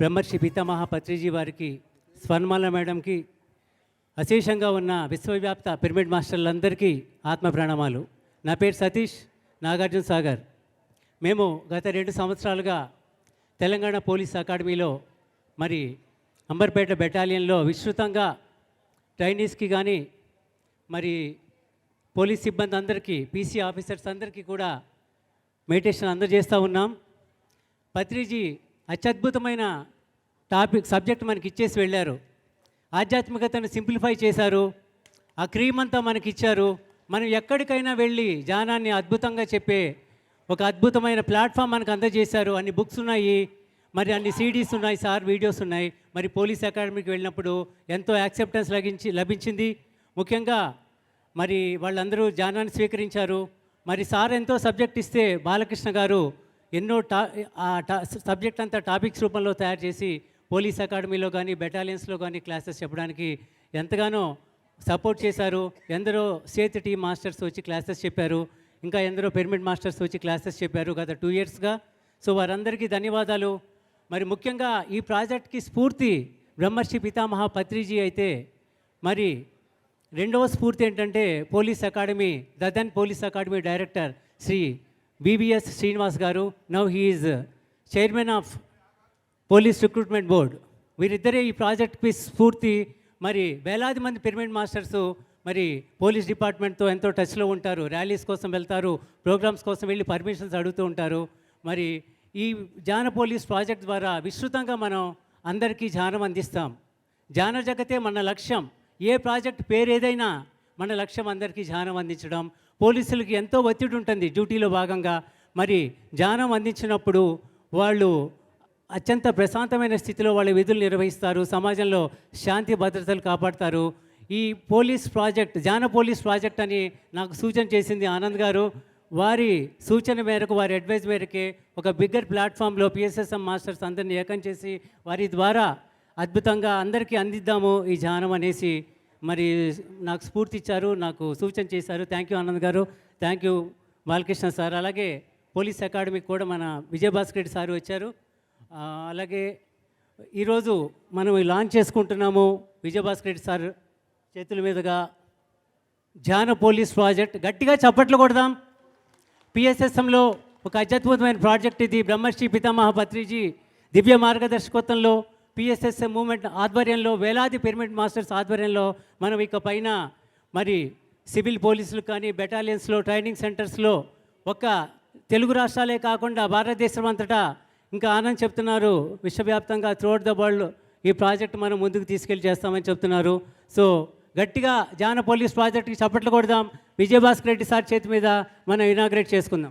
బ్రహ్మర్షి పితామహ పత్రిజీ వారికి స్వర్ణమాల మేడంకి అశేషంగా ఉన్న విశ్వవ్యాప్త పిరమిడ్ మాస్టర్లందరికీ ఆత్మ ప్రణామాలు. నా పేరు సతీష్ నాగార్జున సాగర్. మేము గత రెండు సంవత్సరాలుగా తెలంగాణ పోలీస్ అకాడమీలో మరి అంబర్పేట బెటాలియన్లో విస్తృతంగా ట్రైనీస్కి కానీ మరి పోలీస్ సిబ్బంది అందరికీ పీసీ ఆఫీసర్స్ అందరికీ కూడా మెడిటేషన్ అందజేస్తూ ఉన్నాం. పత్రిజీ అత్యద్భుతమైన టాపిక్ సబ్జెక్ట్ మనకి ఇచ్చేసి వెళ్ళారు. ఆధ్యాత్మికతను సింప్లిఫై చేశారు. ఆ క్రీమ్ అంతా మనకి ఇచ్చారు. మనం ఎక్కడికైనా వెళ్ళి జానాన్ని అద్భుతంగా చెప్పే ఒక అద్భుతమైన ప్లాట్ఫామ్ మనకు అందజేశారు. అన్ని బుక్స్ ఉన్నాయి. మరి అన్ని సీడీస్ ఉన్నాయి సార్ వీడియోస్ ఉన్నాయి. మరి పోలీస్ అకాడమీకి వెళ్ళినప్పుడు ఎంతో యాక్సెప్టెన్స్ లభించి లభించింది. ముఖ్యంగా మరి వాళ్ళందరూ జానాన్ని స్వీకరించారు. మరి సార్ ఎంతో సబ్జెక్ట్ ఇస్తే బాలకృష్ణ గారు ఎన్నో టా టా సబ్జెక్ట్ అంతా టాపిక్స్ రూపంలో తయారు చేసి పోలీస్ అకాడమీలో కానీ బెటాలియన్స్లో కానీ క్లాసెస్ చెప్పడానికి ఎంతగానో సపోర్ట్ చేశారు. ఎందరో సేత్ టీ మాస్టర్స్ వచ్చి క్లాసెస్ చెప్పారు. ఇంకా ఎందరో పిరమిడ్ మాస్టర్స్ వచ్చి క్లాసెస్ చెప్పారు గత టూ ఇయర్స్గా. సో వారందరికీ ధన్యవాదాలు. మరి ముఖ్యంగా ఈ ప్రాజెక్ట్కి స్ఫూర్తి బ్రహ్మర్షి పితామహ పత్రిజీ అయితే మరి రెండవ స్ఫూర్తి ఏంటంటే police academy the then police academy director Shri BBS Srinivas garu now he is chairman of police recruitment board వీరిద్దరే ఈ ప్రాజెక్ట్కి స్ఫూర్తి మరి వేలాది మంది పిరమిడ్ మాస్టర్స్ మరి పోలీస్ డిపార్ట్మెంట్తో ఎంతో టచ్లో ఉంటారు. ర్యాలీస్ కోసం వెళ్తారు ప్రోగ్రామ్స్ కోసం వెళ్ళి పర్మిషన్స్ అడుగుతూ ఉంటారు. మరి ఈ జాన పోలీస్ ప్రాజెక్ట్ ద్వారా విస్తృతంగా మనం అందరికీ ధ్యానం అందిస్తాం. ధ్యాన జగతే మన లక్ష్యం. ఏ ప్రాజెక్ట్ పేరు ఏదైనా మన లక్ష్యం అందరికీ ధ్యానం అందించడం. పోలీసులకి ఎంతో ఒత్తిడి ఉంటుంది డ్యూటీలో భాగంగా. మరి ధ్యానం అందించినప్పుడు వాళ్ళు అత్యంత ప్రశాంతమైన స్థితిలో వాళ్ళ విధులు నిర్వహిస్తారు సమాజంలో శాంతి భద్రతలు కాపాడతారు. ఈ పోలీస్ ప్రాజెక్ట్ జాన పోలీస్ ప్రాజెక్ట్ అని నాకు సూచన చేసింది ఆనంద్ గారు. వారి సూచన మేరకు వారి అడ్వైజ్ మేరకే ఒక బిగ్గర్ ప్లాట్ఫామ్లో పిఎస్ఎస్ఎం మాస్టర్స్ అందరిని ఏకం చేసి వారి ద్వారా అద్భుతంగా అందరికీ అందిద్దాము ఈ జానం అనేసి మరి నాకు స్ఫూర్తి ఇచ్చారు నాకు సూచన చేశారు. Thank you Anand garu. Thank you Balakrishna sir. అలాగే పోలీస్ అకాడమీకి కూడా మన విజయభాస్కర్ రెడ్డి సార్ వచ్చారు. అలాగే ఈరోజు మనం లాంచ్ చేసుకుంటున్నాము విజయభాస్కర్ రెడ్డి సార్ చేతుల మీదుగా. ధ్యాన పోలీస్ ప్రాజెక్ట్ గట్టిగా చప్పట్లు కొడదాం. పిఎస్ఎస్ఎంలో ఒక అత్యద్భుతమైన ప్రాజెక్ట్ ఇది. బ్రహ్మశ్రీ పితామహ పత్రిజీ దివ్య మార్గదర్శకత్వంలో పిఎస్ఎస్ఎం మూమెంట్ ఆధ్వర్యంలో వేలాది పిరమిడ్ మాస్టర్స్ ఆధ్వర్యంలో మనం ఇక పైన మరి సివిల్ పోలీసులు కానీ బెటాలియన్స్లో ట్రైనింగ్ సెంటర్స్లో ఒక తెలుగు రాష్ట్రాలే కాకుండా భారతదేశం అంతటా ఇంకా ఆనంద్ చెప్తున్నారు విశ్వవ్యాప్తంగా త్రూఅవుట్ ద వరల్డ్ ఈ ప్రాజెక్ట్ మనం ముందుకు తీసుకెళ్ళి చేస్తామని చెప్తున్నారు. సో గట్టిగా జాన పోలీస్ ప్రాజెక్ట్కి చప్పట్లు కొడదాం. విజయభాస్కర్ రెడ్డి సార్ చేతి మీద మనం ఇనాగ్రేట్ చేసుకుందాం.